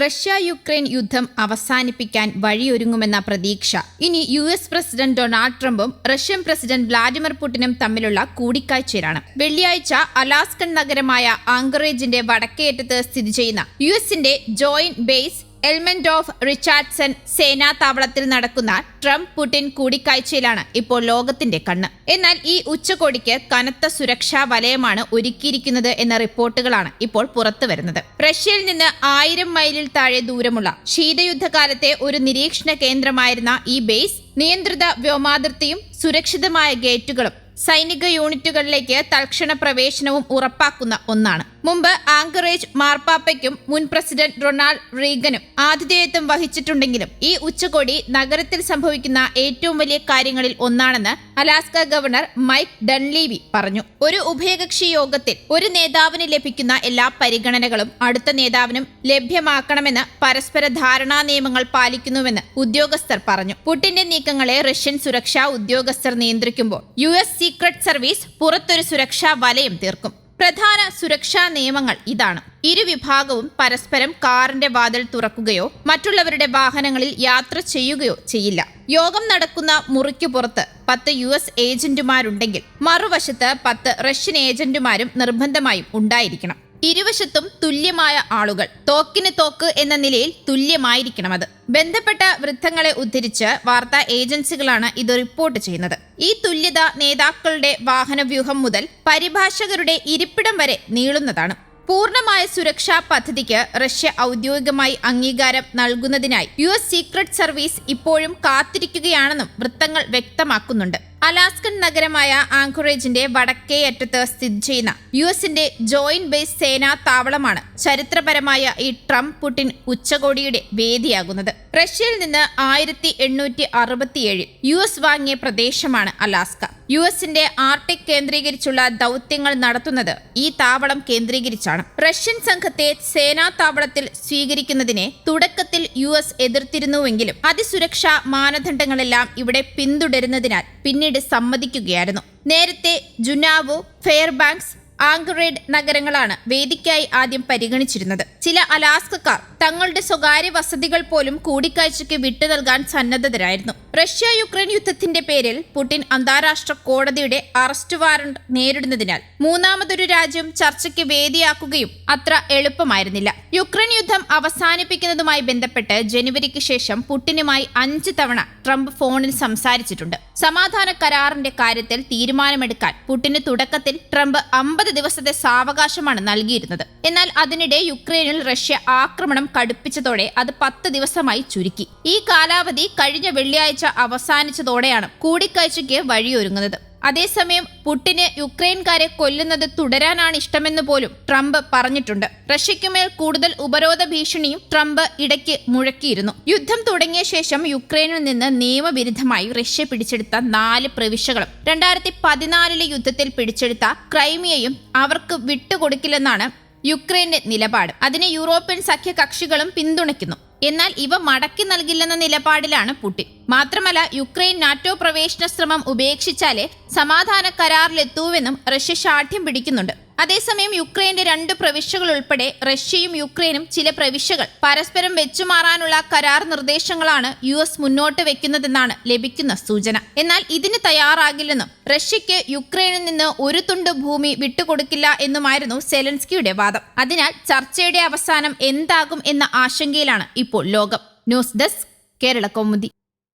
Russia Ukraine യുദ്ധം അവസാനിപ്പിക്കാൻ വഴിയൊരുങ്ങുമെന്ന പ്രതീക്ഷ. ഇനി യു എസ് പ്രസിഡന്റ് ഡൊണാൾഡ് ട്രംപും റഷ്യൻ പ്രസിഡന്റ് വ്ളാഡിമിർ പുടിനും തമ്മിലുള്ള കൂടിക്കാഴ്ചയിലാണ്. വെള്ളിയാഴ്ച അലാസ്കൻ നഗരമായ ആങ്കറേജിന്റെ വടക്കേറ്റത്ത് സ്ഥിതി ചെയ്യുന്ന യു എസിന്റെ joint base Elmendorf of Richardson സേനാ താവളത്തിൽ നടക്കുന്ന ട്രംപ് പുടിൻ കൂടിക്കാഴ്ചയിലാണ് ഇപ്പോൾ ലോകത്തിന്റെ കണ്ണ്. എന്നാൽ ഈ ഉച്ചകോടിക്ക് കനത്ത സുരക്ഷാ വലയമാണ് ഒരുക്കിയിരിക്കുന്നത് എന്ന റിപ്പോർട്ടുകളാണ് ഇപ്പോൾ പുറത്തു വരുന്നത്. റഷ്യയിൽ നിന്ന് ആയിരം മൈലിൽ താഴെ ദൂരമുള്ള ശീതയുദ്ധകാലത്തെ ഒരു നിരീക്ഷണ കേന്ദ്രമായിരുന്ന ഈ ബേസ് നിയന്ത്രിത വ്യോമാതിർത്തിയും സുരക്ഷിതമായ ഗേറ്റുകളും സൈനിക യൂണിറ്റുകളിലേക്ക് തൽക്ഷണ പ്രവേശനവും ഉറപ്പാക്കുന്ന ഒന്നാണ്. മുമ്പ് ആങ്കറേജ് മാർപ്പാപ്പയ്ക്കും മുൻ പ്രസിഡന്റ് റൊണാൾഡ് റീഗനും ആതിഥേയത്വം വഹിച്ചിട്ടുണ്ടെങ്കിലും ഈ ഉച്ചകോടി നഗരത്തിൽ സംഭവിക്കുന്ന ഏറ്റവും വലിയ കാര്യങ്ങളിൽ ഒന്നാണെന്ന് അലാസ്ക ഗവർണർ മൈക്ക് ഡൺലീവി പറഞ്ഞു. ഒരു ഉഭയകക്ഷി യോഗത്തിൽ ഒരു നേതാവിന് ലഭിക്കുന്ന എല്ലാ പരിഗണനകളും അടുത്ത നേതാവിനും ലഭ്യമാക്കണമെന്ന് പരസ്പര ധാരണാ നിയമങ്ങൾ പാലിക്കുന്നുവെന്ന് ഉദ്യോഗസ്ഥർ പറഞ്ഞു. പുടിന്റെ നീക്കങ്ങളെ റഷ്യൻ സുരക്ഷാ ഉദ്യോഗസ്ഥർ നിയന്ത്രിക്കുമ്പോൾ യു എസ് സീക്രട്ട് സർവീസ് പുറത്തൊരു സുരക്ഷാ വലയം തീർക്കും. പ്രധാന സുരക്ഷാ നിയമങ്ങൾ ഇതാണ്. ഇരുവിഭാഗവും പരസ്പരം കാറിന്റെ വാതിൽ തുറക്കുകയോ മറ്റുള്ളവരുടെ വാഹനങ്ങളിൽ യാത്ര ചെയ്യുകയോ ചെയ്യില്ല. യോഗം നടക്കുന്ന മുറിക്കു പുറത്ത് പത്ത് യു എസ് ഏജന്റുമാരുണ്ടെങ്കിൽ മറുവശത്ത് പത്ത് റഷ്യൻ ഏജന്റുമാരും നിർബന്ധമായും ഉണ്ടായിരിക്കണം. ഇരുവശത്തും തുല്യമായ ആളുകൾ. തോക്കിന് തോക്ക് എന്ന നിലയിൽ തുല്യമായിരിക്കണം അത്. ബന്ധപ്പെട്ട വൃത്തങ്ങളെ ഉദ്ധരിച്ച് വാർത്താ ഏജൻസികളാണ് ഇത് റിപ്പോർട്ട് ചെയ്യുന്നത്. ഈ തുല്യത നേതാക്കളുടെ വാഹനവ്യൂഹം മുതൽ പരിഭാഷകരുടെ ഇരിപ്പിടം വരെ നീളുന്നതാണ്. പൂർണമായ സുരക്ഷാ പദ്ധതിക്ക് റഷ്യ ഔദ്യോഗികമായി അംഗീകാരം നൽകുന്നതിനായി യു എസ് സീക്രട്ട് സർവീസ് ഇപ്പോഴും കാത്തിരിക്കുകയാണെന്നും വൃത്തങ്ങൾ വ്യക്തമാക്കുന്നുണ്ട്. അലാസ്കൻ നഗരമായ ആങ്കറേജിന്റെ വടക്കേ അറ്റത്ത് സ്ഥിതി ചെയ്യുന്ന യു എസിന്റെ ജോയിന്റ് ബേസ് സേനാ താവളമാണ് ചരിത്രപരമായ ഈ ട്രംപ് പുടിൻ ഉച്ചകോടിയുടെ വേദിയാകുന്നത്. റഷ്യയിൽ നിന്ന് ആയിരത്തി എണ്ണൂറ്റി അറുപത്തിയേഴിൽ യു എസ് വാങ്ങിയ പ്രദേശമാണ് അലാസ്ക. യു എസിന്റെ ആർട്ടിക് കേന്ദ്രീകരിച്ചുള്ള ദൗത്യങ്ങൾ നടത്തുന്നത് ഈ താവളം കേന്ദ്രീകരിച്ചാണ്. റഷ്യൻ സംഘത്തെ സേനാ താവളത്തിൽ സ്വീകരിക്കുന്നതിനെ തുടക്കത്തിൽ യു എസ് എതിർത്തിരുന്നുവെങ്കിലും അതിസുരക്ഷാ മാനദണ്ഡങ്ങളെല്ലാം ഇവിടെ പിന്തുടരുന്നതിനാൽ പിന്നീട് സമ്മതിക്കുകയായിരുന്നു. നേരത്തെ ജുനാവോ ഫെയർബാങ്ക്സ് ആങ്കറേഡ് നഗരങ്ങളാണ് വേദിക്കായി ആദ്യം പരിഗണിച്ചിരുന്നത്. ചില അലാസ്കക്കാർ തങ്ങളുടെ സ്വകാര്യ വസതികൾ പോലും കൂടിക്കാഴ്ചയ്ക്ക് വിട്ടു നൽകാൻ സന്നദ്ധതരായിരുന്നു റഷ്യ യുക്രൈൻ യുദ്ധത്തിന്റെ പേരിൽ പുടിൻ അന്താരാഷ്ട്ര കോടതിയുടെ അറസ്റ്റ് വാറണ്ട് നേരിടുന്നതിനാൽ മൂന്നാമതൊരു രാജ്യം ചർച്ചയ്ക്ക് വേദിയാക്കുകയും അത്ര എളുപ്പമായിരുന്നില്ല. യുക്രൈൻ യുദ്ധം അവസാനിപ്പിക്കുന്നതുമായി ബന്ധപ്പെട്ട് ജനുവരിക്ക് ശേഷം പുടിനുമായി അഞ്ച് തവണ ട്രംപ് ഫോണിൽ സംസാരിച്ചിട്ടുണ്ട്. സമാധാന കരാറിന്റെ കാര്യത്തിൽ തീരുമാനമെടുക്കാൻ പുടിന് തുടക്കത്തിൽ ട്രംപ് അമ്പത് ദിവസത്തെ സാവകാശമാണ് നൽകിയിരുന്നത്. എന്നാൽ അതിനിടെ യുക്രൈനിൽ റഷ്യ ആക്രമണം കടുപ്പിച്ചതോടെ അത് പത്ത് ദിവസമായി ചുരുക്കി. ഈ കാലാവധി കഴിഞ്ഞ വെള്ളിയാഴ്ച അവസാനിച്ചതോടെയാണ് കൂടിക്കാഴ്ചയ്ക്ക് വഴിയൊരുങ്ങുന്നത്. അതേസമയം പുട്ടിന് യുക്രൈൻകാരെ കൊല്ലുന്നത് തുടരാനാണ് ഇഷ്ടമെന്ന് പോലും ട്രംപ് പറഞ്ഞിട്ടുണ്ട്. റഷ്യയ്ക്കുമേൽ കൂടുതൽ ഉപരോധ ഭീഷണിയും ട്രംപ് ഇടയ്ക്ക് മുഴക്കിയിരുന്നു. യുദ്ധം തുടങ്ങിയ ശേഷം യുക്രൈനിൽ നിന്ന് നിയമവിരുദ്ധമായി റഷ്യ പിടിച്ചെടുത്ത നാല് പ്രവിശ്യകളും രണ്ടായിരത്തി പതിനാലിലെ യുദ്ധത്തിൽ പിടിച്ചെടുത്ത ക്രൈമിയയും അവർക്ക് വിട്ടുകൊടുക്കില്ലെന്നാണ് യുക്രൈന്റെ നിലപാട്. അതിനെ യൂറോപ്യൻ സഖ്യകക്ഷികളും പിന്തുണയ്ക്കുന്നു. എന്നാൽ ഇവ മടക്കി നൽകില്ലെന്ന നിലപാടിലാണ് പുടിൻ. മാത്രമല്ല യുക്രൈൻ നാറ്റോ പ്രവേശന ശ്രമം ഉപേക്ഷിച്ചാലേ സമാധാന കരാറിലെത്തൂവെന്നും റഷ്യ ശാഠ്യം പിടിക്കുന്നുണ്ട്. അതേസമയം യുക്രൈന്റെ രണ്ട് പ്രവിശ്യകൾ ഉൾപ്പെടെ റഷ്യയും യുക്രൈനും ചില പ്രവിശ്യകൾ പരസ്പരം വെച്ചുമാറാനുള്ള കരാർ നിർദ്ദേശങ്ങളാണ് യു എസ് മുന്നോട്ട് വെക്കുന്നതെന്നാണ് ലഭിക്കുന്ന സൂചന. എന്നാൽ ഇതിന് തയ്യാറാകില്ലെന്നും റഷ്യയ്ക്ക് യുക്രൈനിൽ നിന്ന് ഒരു തുണ്ട് ഭൂമി വിട്ടുകൊടുക്കില്ല എന്നുമായിരുന്നു സെലൻസ്കിയുടെ വാദം. അതിനാൽ ചർച്ചയുടെ അവസാനം എന്താകും എന്ന ആശങ്കയിലാണ് ഇപ്പോൾ ലോകം. News desk Kerala Kaumudi.